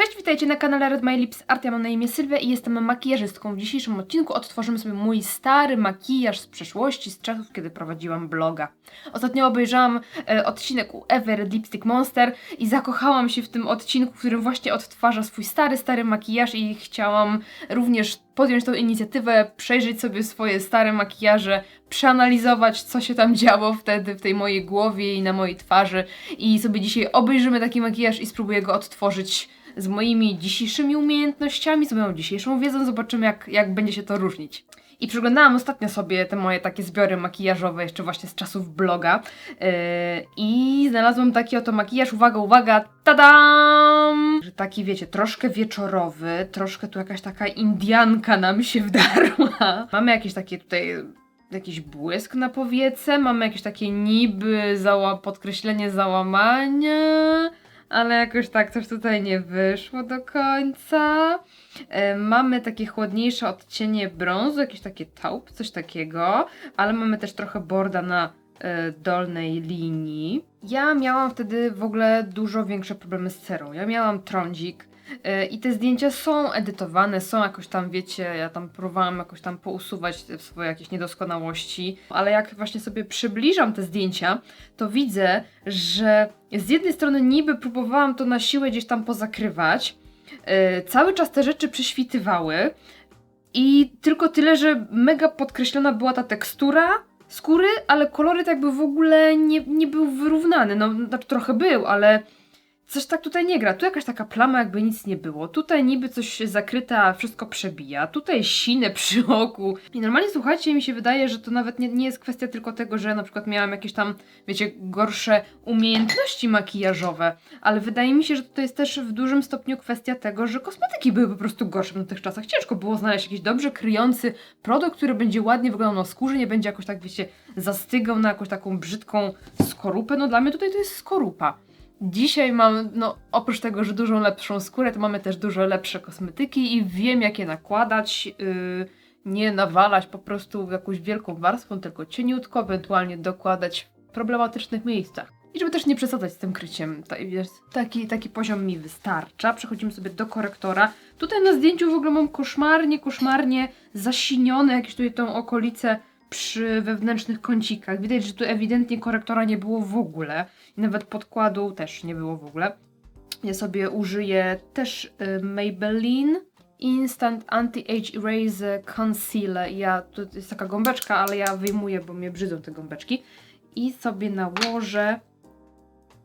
Cześć, witajcie na kanale Red My Lips Art. Ja mam na imię Sylwia i jestem makijażystką. W dzisiejszym odcinku odtworzymy sobie mój stary makijaż z przeszłości, z czasów, kiedy prowadziłam bloga. Ostatnio obejrzałam e, odcinek u Ewy Red Lipstick Monster i zakochałam się w tym odcinku, w którym właśnie odtwarza swój stary, stary makijaż i chciałam również podjąć tą inicjatywę, przejrzeć sobie swoje stare makijaże, przeanalizować, co się tam działo wtedy w tej mojej głowie i na mojej twarzy. I sobie dzisiaj obejrzymy taki makijaż i spróbuję go odtworzyć z moimi dzisiejszymi umiejętnościami, z moją dzisiejszą wiedzą. Zobaczymy, jak, jak będzie się to różnić. I przeglądałam ostatnio sobie te moje takie zbiory makijażowe, jeszcze właśnie z czasów bloga. Yy, I znalazłam taki oto makijaż, uwaga, uwaga, tadam! Taki, wiecie, troszkę wieczorowy, troszkę tu jakaś taka indianka nam się wdarła. Mamy jakieś takie tutaj jakiś błysk na powiece, mamy jakieś takie niby zała podkreślenie załamania, ale jakoś tak coś tutaj nie wyszło do końca. E, mamy takie chłodniejsze odcienie brązu, jakieś takie taupe, coś takiego, ale mamy też trochę borda na e, dolnej linii. Ja miałam wtedy w ogóle dużo większe problemy z cerą. Ja miałam trądzik, i te zdjęcia są edytowane, są jakoś tam, wiecie, ja tam próbowałam jakoś tam pousuwać te swoje jakieś niedoskonałości, ale jak właśnie sobie przybliżam te zdjęcia, to widzę, że z jednej strony niby próbowałam to na siłę gdzieś tam pozakrywać, yy, cały czas te rzeczy prześwitywały i tylko tyle, że mega podkreślona była ta tekstura skóry, ale kolory tak jakby w ogóle nie, nie był wyrównany, no znaczy trochę był, ale coś tak tutaj nie gra. Tu jakaś taka plama, jakby nic nie było. Tutaj niby coś zakryte, a wszystko przebija. Tutaj sine przy oku. I normalnie słuchajcie, mi się wydaje, że to nawet nie, nie jest kwestia tylko tego, że na przykład miałam jakieś tam, wiecie, gorsze umiejętności makijażowe, ale wydaje mi się, że to jest też w dużym stopniu kwestia tego, że kosmetyki były po prostu gorsze w tych czasach. Ciężko było znaleźć jakiś dobrze kryjący produkt, który będzie ładnie wyglądał na skórze, nie będzie jakoś tak, wiecie, zastygał na jakąś taką brzydką skorupę. No dla mnie tutaj to jest skorupa. Dzisiaj mam, no oprócz tego, że dużo lepszą skórę, to mamy też dużo lepsze kosmetyki i wiem, jak je nakładać. Yy, nie nawalać po prostu jakąś wielką warstwą, tylko cieniutko, ewentualnie dokładać w problematycznych miejscach. I żeby też nie przesadzać z tym kryciem, taki, taki poziom mi wystarcza. Przechodzimy sobie do korektora. Tutaj na zdjęciu w ogóle mam koszmarnie, koszmarnie zasinione jakieś tutaj tą okolicę przy wewnętrznych kącikach. Widać, że tu ewidentnie korektora nie było w ogóle. I nawet podkładu też nie było w ogóle. Ja sobie użyję też y, Maybelline Instant Anti-Age Erase Concealer. Ja, to jest taka gąbeczka, ale ja wyjmuję, bo mnie brzydzą te gąbeczki. I sobie nałożę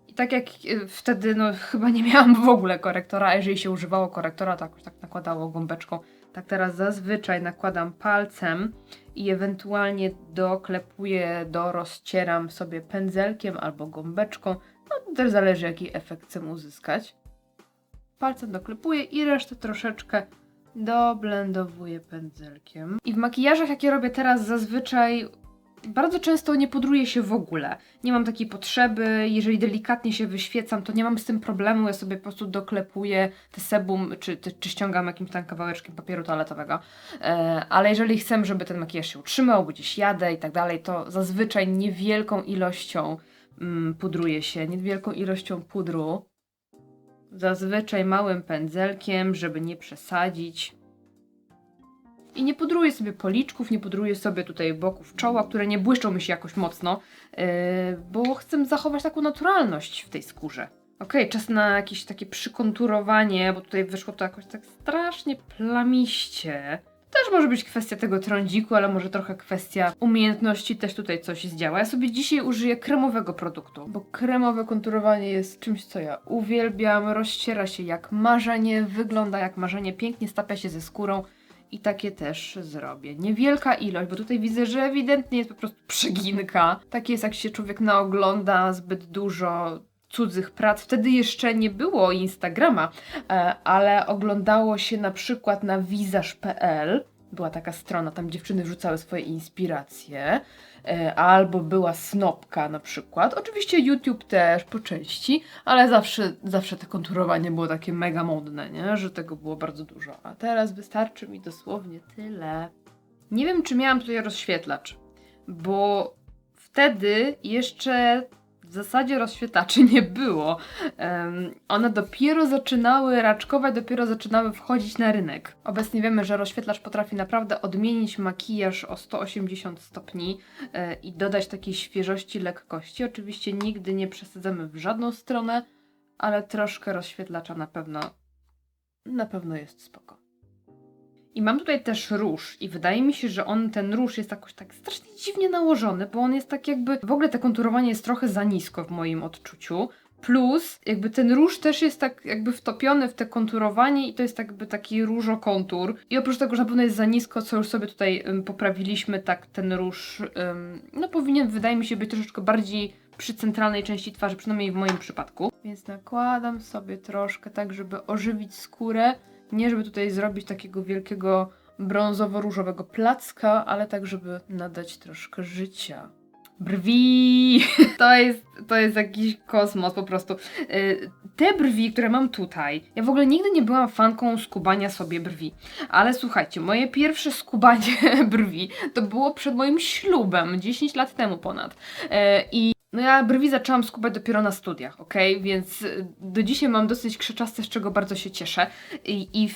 i tak jak y, wtedy, no chyba nie miałam w ogóle korektora, a jeżeli się używało korektora, to jakoś tak nakładało gąbeczką. Tak teraz zazwyczaj nakładam palcem i ewentualnie doklepuję, dorozcieram sobie pędzelkiem albo gąbeczką. No też zależy jaki efekt chcę uzyskać. Palcem doklepuję i resztę troszeczkę doblendowuję pędzelkiem. I w makijażach, jakie robię teraz, zazwyczaj bardzo często nie pudruję się w ogóle. Nie mam takiej potrzeby, jeżeli delikatnie się wyświecam, to nie mam z tym problemu, ja sobie po prostu doklepuję te sebum, czy, czy ściągam jakimś tam kawałeczkiem papieru toaletowego. E, ale jeżeli chcę, żeby ten makijaż się utrzymał, gdzieś jadę i tak dalej, to zazwyczaj niewielką ilością mm, pudruję się, niewielką ilością pudru. Zazwyczaj małym pędzelkiem, żeby nie przesadzić. I nie pudruję sobie policzków, nie pudruję sobie tutaj boków czoła, które nie błyszczą mi się jakoś mocno, yy, bo chcę zachować taką naturalność w tej skórze. Okej, okay, czas na jakieś takie przykonturowanie, bo tutaj wyszło to jakoś tak strasznie plamiście. Też może być kwestia tego trądziku, ale może trochę kwestia umiejętności też tutaj coś zdziała. Ja sobie dzisiaj użyję kremowego produktu, bo kremowe konturowanie jest czymś, co ja uwielbiam. Rozciera się jak marzenie, wygląda jak marzenie, pięknie stapia się ze skórą i takie też zrobię. Niewielka ilość, bo tutaj widzę, że ewidentnie jest po prostu przeginka. Tak jest, jak się człowiek naogląda zbyt dużo cudzych prac. Wtedy jeszcze nie było Instagrama, e, ale oglądało się na przykład na wizaż.pl. Była taka strona, tam dziewczyny wrzucały swoje inspiracje. E, albo była Snopka na przykład. Oczywiście YouTube też po części, ale zawsze, zawsze te konturowanie było takie mega modne, nie? że tego było bardzo dużo. A teraz wystarczy mi dosłownie tyle. Nie wiem, czy miałam tutaj rozświetlacz, bo wtedy jeszcze zasadzie rozświetlaczy nie było. Em, one dopiero zaczynały raczkować, dopiero zaczynały wchodzić na rynek. Obecnie wiemy, że rozświetlacz potrafi naprawdę odmienić makijaż o 180 stopni e, i dodać takiej świeżości, lekkości. Oczywiście nigdy nie przesadzamy w żadną stronę, ale troszkę rozświetlacza na pewno na pewno jest spoko. I mam tutaj też róż i wydaje mi się, że on, ten róż jest jakoś tak strasznie dziwnie nałożony, bo on jest tak jakby, w ogóle te konturowanie jest trochę za nisko w moim odczuciu. Plus, jakby ten róż też jest tak jakby wtopiony w te konturowanie i to jest tak jakby taki różokontur. I oprócz tego, że na pewno jest za nisko, co już sobie tutaj ym, poprawiliśmy, tak ten róż, ym, no powinien, wydaje mi się, być troszeczkę bardziej przy centralnej części twarzy, przynajmniej w moim przypadku. Więc nakładam sobie troszkę tak, żeby ożywić skórę. Nie żeby tutaj zrobić takiego wielkiego brązowo-różowego placka, ale tak, żeby nadać troszkę życia. Brwi! To jest, to jest jakiś kosmos po prostu. Y, Te brwi, które mam tutaj, ja w ogóle nigdy nie byłam fanką skubania sobie brwi. Ale słuchajcie, moje pierwsze skubanie brwi to było przed moim ślubem, 10 lat temu ponad. Y, I no ja brwi zaczęłam skubać dopiero na studiach, ok? Więc y, do dzisiaj mam dosyć krzeczaste, z czego bardzo się cieszę. I, i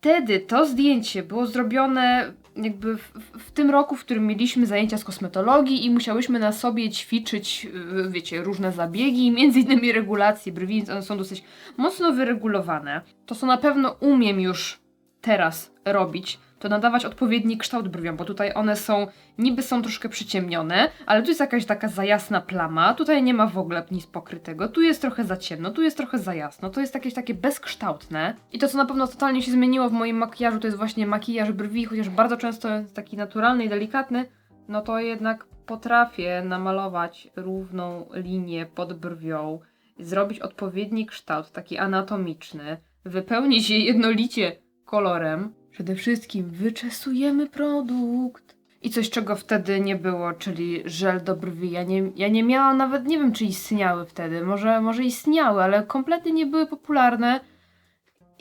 wtedy to zdjęcie było zrobione jakby w, w, w tym roku, w którym mieliśmy zajęcia z kosmetologii i musiałyśmy na sobie ćwiczyć, y, wiecie, różne zabiegi, między innymi regulacje brwi, więc one są dosyć mocno wyregulowane. To, co na pewno umiem już teraz robić, to nadawać odpowiedni kształt brwiom, bo tutaj one są, niby są troszkę przyciemnione, ale tu jest jakaś taka za jasna plama, tutaj nie ma w ogóle nic pokrytego, tu jest trochę za ciemno, tu jest trochę za jasno, to jest jakieś takie bezkształtne. I to, co na pewno totalnie się zmieniło w moim makijażu, to jest właśnie makijaż brwi, chociaż bardzo często jest taki naturalny i delikatny, no to jednak potrafię namalować równą linię pod brwią, zrobić odpowiedni kształt, taki anatomiczny, wypełnić je jednolicie kolorem. Przede wszystkim wyczesujemy produkt. I coś, czego wtedy nie było, czyli żel do brwi. Ja nie, ja nie miałam nawet, nie wiem, czy istniały wtedy. Może, może istniały, ale kompletnie nie były popularne.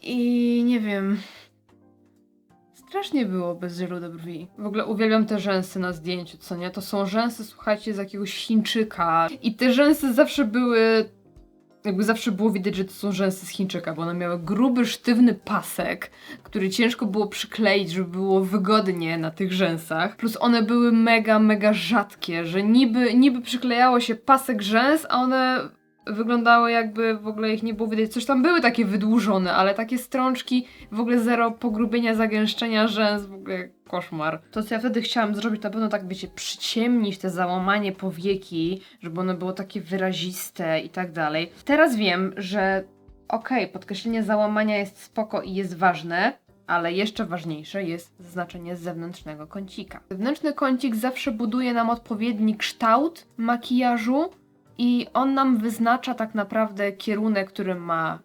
I nie wiem. Strasznie było bez żelu do brwi. W ogóle uwielbiam te rzęsy na zdjęciu, co nie? To są rzęsy, słuchajcie, z jakiegoś Chińczyka. I te rzęsy zawsze były jakby zawsze było widać, że to są rzęsy z Chińczyka, bo one miały gruby, sztywny pasek, który ciężko było przykleić, żeby było wygodnie na tych rzęsach. Plus one były mega, mega rzadkie, że niby, niby przyklejało się pasek rzęs, a one wyglądały jakby w ogóle ich nie było widać. Coś tam były takie wydłużone, ale takie strączki, w ogóle zero pogrubienia, zagęszczenia rzęs, w ogóle koszmar. To, co ja wtedy chciałam zrobić, na pewno tak, wiecie, przyciemnić te załamanie powieki, żeby one było takie wyraziste i tak dalej. Teraz wiem, że okej, podkreślenie załamania jest spoko i jest ważne, ale jeszcze ważniejsze jest zaznaczenie zewnętrznego kącika. Zewnętrzny kącik zawsze buduje nam odpowiedni kształt makijażu i on nam wyznacza tak naprawdę kierunek, którym ma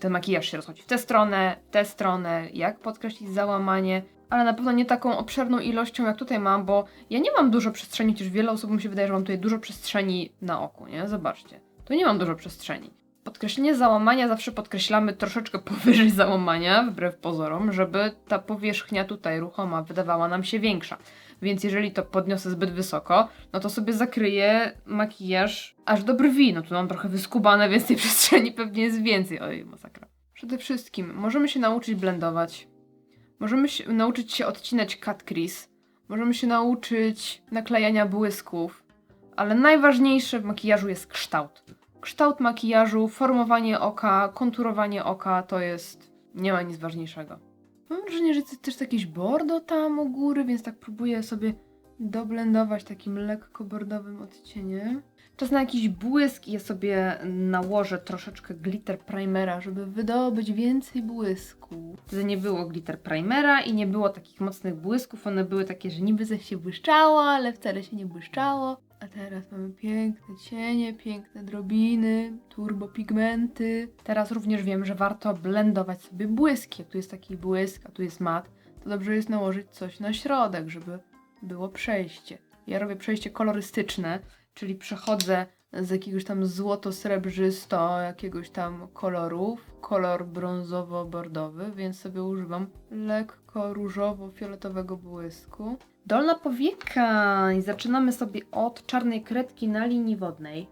ten makijaż się rozchodzi. W tę stronę, w tę stronę, jak podkreślić załamanie, ale na pewno nie taką obszerną ilością jak tutaj mam, bo ja nie mam dużo przestrzeni, chociaż wiele osób mi się wydaje, że mam tutaj dużo przestrzeni na oku, nie? Zobaczcie. Tu nie mam dużo przestrzeni. Podkreślenie załamania zawsze podkreślamy troszeczkę powyżej załamania, wbrew pozorom, żeby ta powierzchnia tutaj ruchoma wydawała nam się większa. Więc jeżeli to podniosę zbyt wysoko, no to sobie zakryję makijaż aż do brwi. No tu mam trochę wyskubane, więc tej przestrzeni pewnie jest więcej. Oj, masakra. Przede wszystkim możemy się nauczyć blendować. Możemy się nauczyć się odcinać cut crease. Możemy się nauczyć naklejania błysków. Ale najważniejsze w makijażu jest kształt. Kształt makijażu, formowanie oka, konturowanie oka to jest. Nie ma nic ważniejszego. Mam wrażenie, że jest też jakieś bordo tam u góry, więc tak próbuję sobie doblendować takim lekko bordowym odcieniem. Czas na jakiś błysk i ja sobie nałożę troszeczkę glitter primera, żeby wydobyć więcej błysku. Wtedy nie było glitter primera i nie było takich mocnych błysków, one były takie, że niby coś się błyszczało, ale wcale się nie błyszczało. A teraz mamy piękne cienie, piękne drobiny, turbopigmenty. Teraz również wiem, że warto blendować sobie błyski. Jak tu jest taki błysk, a tu jest mat, to dobrze jest nałożyć coś na środek, żeby było przejście. Ja robię przejście kolorystyczne, czyli przechodzę z jakiegoś tam złoto-srebrzysto jakiegoś tam koloru w kolor brązowo-bordowy, więc sobie używam lekko różowo-fioletowego błysku. Dolna powieka i zaczynamy sobie od czarnej kredki na linii wodnej.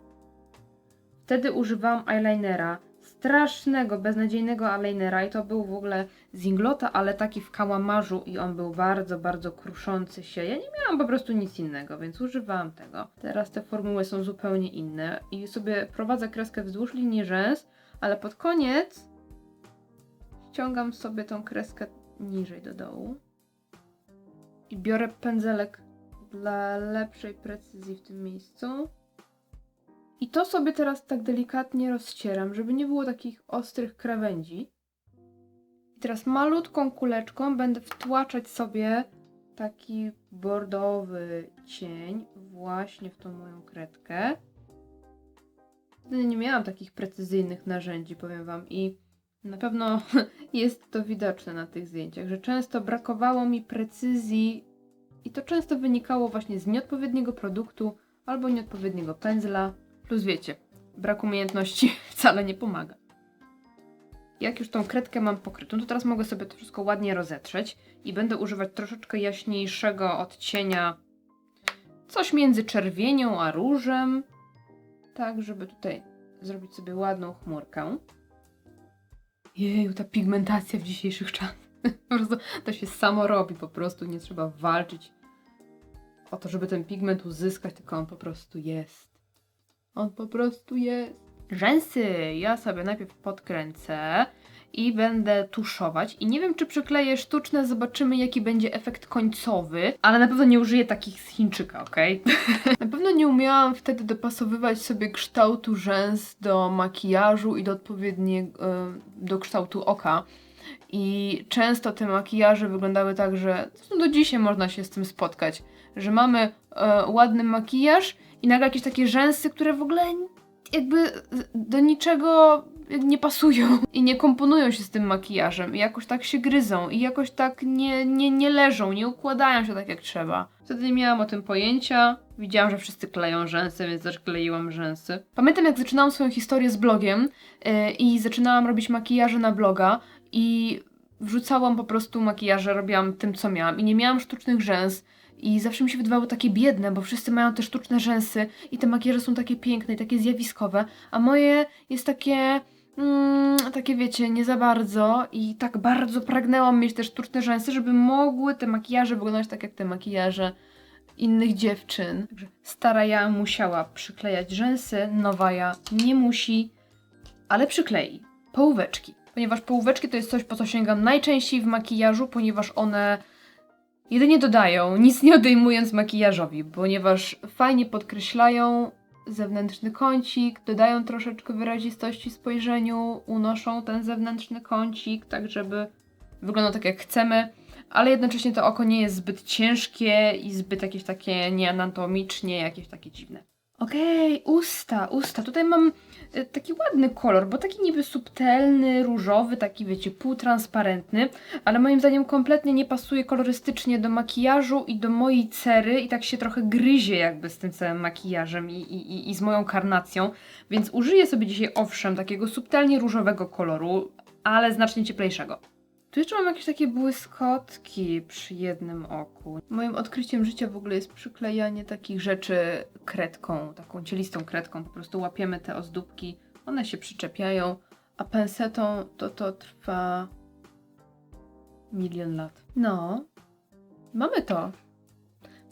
Wtedy używałam eyelinera, strasznego, beznadziejnego eyelinera i to był w ogóle z Inglota, ale taki w kałamarzu i on był bardzo, bardzo kruszący się. Ja nie miałam po prostu nic innego, więc używałam tego. Teraz te formuły są zupełnie inne i sobie prowadzę kreskę wzdłuż linii rzęs, ale pod koniec ściągam sobie tą kreskę niżej do dołu i biorę pędzelek dla lepszej precyzji w tym miejscu. I to sobie teraz tak delikatnie rozcieram, żeby nie było takich ostrych krawędzi. I teraz malutką kuleczką będę wtłaczać sobie taki bordowy cień właśnie w tą moją kredkę. Wtedy nie miałam takich precyzyjnych narzędzi, powiem Wam, i na pewno jest to widoczne na tych zdjęciach, że często brakowało mi precyzji i to często wynikało właśnie z nieodpowiedniego produktu albo nieodpowiedniego pędzla. Plus wiecie, brak umiejętności wcale nie pomaga. Jak już tą kredkę mam pokrytą, to teraz mogę sobie to wszystko ładnie rozetrzeć i będę używać troszeczkę jaśniejszego odcienia, coś między czerwienią a różem, tak żeby tutaj zrobić sobie ładną chmurkę. Jeju, ta pigmentacja w dzisiejszych czasach. Po prostu to się samo robi, po prostu nie trzeba walczyć o to, żeby ten pigment uzyskać, tylko on po prostu jest. On po prostu jest. Rzęsy ja sobie najpierw podkręcę i będę tuszować. I nie wiem, czy przykleję sztuczne, zobaczymy, jaki będzie efekt końcowy, ale na pewno nie użyję takich z Chińczyka, ok? na pewno nie umiałam wtedy dopasowywać sobie kształtu rzęs do makijażu i do odpowiedniego, e, do kształtu oka. I często te makijaże wyglądały tak, że no do dzisiaj można się z tym spotkać, że mamy e, ładny makijaż i nagle jakieś takie rzęsy, które w ogóle jakby do niczego nie pasują i nie komponują się z tym makijażem i jakoś tak się gryzą i jakoś tak nie, nie, nie leżą, nie układają się tak jak trzeba. Wtedy nie miałam o tym pojęcia. Widziałam, że wszyscy kleją rzęsy, więc też kleiłam rzęsy. Pamiętam jak zaczynałam swoją historię z blogiem yy, i zaczynałam robić makijaże na bloga i wrzucałam po prostu makijaże, robiłam tym co miałam i nie miałam sztucznych rzęs. I zawsze mi się wydawały takie biedne, bo wszyscy mają te sztuczne rzęsy i te makijaże są takie piękne i takie zjawiskowe, a moje jest takie, mm, takie wiecie, nie za bardzo i tak bardzo pragnęłam mieć te sztuczne rzęsy, żeby mogły te makijaże wyglądać tak jak te makijaże innych dziewczyn. Także stara ja musiała przyklejać rzęsy, nowa ja nie musi, ale przyklei. Połóweczki. Ponieważ połóweczki to jest coś, po co sięgam najczęściej w makijażu, ponieważ one Jedynie dodają, nic nie odejmując makijażowi, ponieważ fajnie podkreślają zewnętrzny kącik, dodają troszeczkę wyrazistości spojrzeniu, unoszą ten zewnętrzny kącik, tak żeby wyglądał tak jak chcemy, ale jednocześnie to oko nie jest zbyt ciężkie i zbyt jakieś takie nieanatomicznie, jakieś takie dziwne. Okej, usta, usta. Tutaj mam e, taki ładny kolor, bo taki niby subtelny, różowy, taki wiecie, półtransparentny, ale moim zdaniem kompletnie nie pasuje kolorystycznie do makijażu i do mojej cery i tak się trochę gryzie jakby z tym całym makijażem i, i, i- i z moją karnacją, więc użyję sobie dzisiaj owszem takiego subtelnie różowego koloru, ale znacznie cieplejszego. Tu jeszcze mam jakieś takie błyskotki przy jednym oku. Moim odkryciem życia w ogóle jest przyklejanie takich rzeczy kredką, taką cielistą kredką. Po prostu łapiemy te ozdóbki, one się przyczepiają, a pensetą to to trwa milion lat. No, mamy to.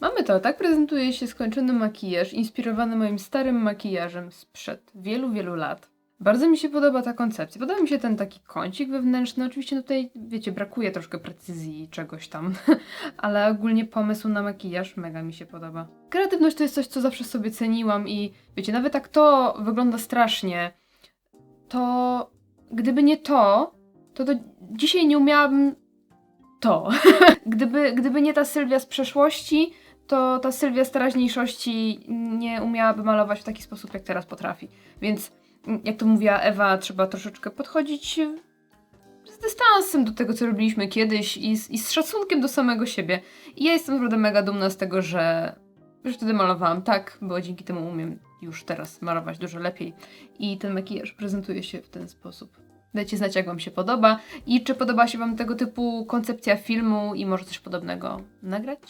Mamy to, tak prezentuje się skończony makijaż, inspirowany moim starym makijażem sprzed wielu, wielu lat. Bardzo mi się podoba ta koncepcja. Podoba mi się ten taki kącik wewnętrzny. Oczywiście tutaj, wiecie, brakuje troszkę precyzji czegoś tam, ale ogólnie pomysł na makijaż mega mi się podoba. Kreatywność to jest coś, co zawsze sobie ceniłam i wiecie, nawet jak to wygląda strasznie, to gdyby nie to, to, to dzisiaj nie umiałabym to. gdyby, gdyby nie ta Sylwia z przeszłości, to ta Sylwia z teraźniejszości nie umiałaby malować w taki sposób, jak teraz potrafi. Więc jak to mówiła Ewa, trzeba troszeczkę podchodzić z dystansem do tego, co robiliśmy kiedyś i z, i z szacunkiem do samego siebie. I ja jestem naprawdę mega dumna z tego, że, że wtedy malowałam tak, bo dzięki temu umiem już teraz malować dużo lepiej. I ten makijaż prezentuje się w ten sposób. Dajcie znać, jak Wam się podoba i czy podoba się Wam tego typu koncepcja filmu i może coś podobnego nagrać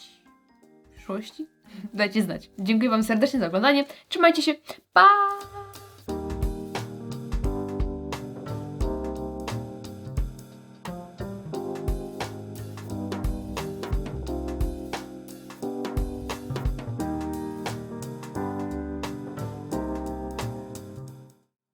w przyszłości? Dajcie znać. Dziękuję Wam serdecznie za oglądanie. Trzymajcie się. Pa!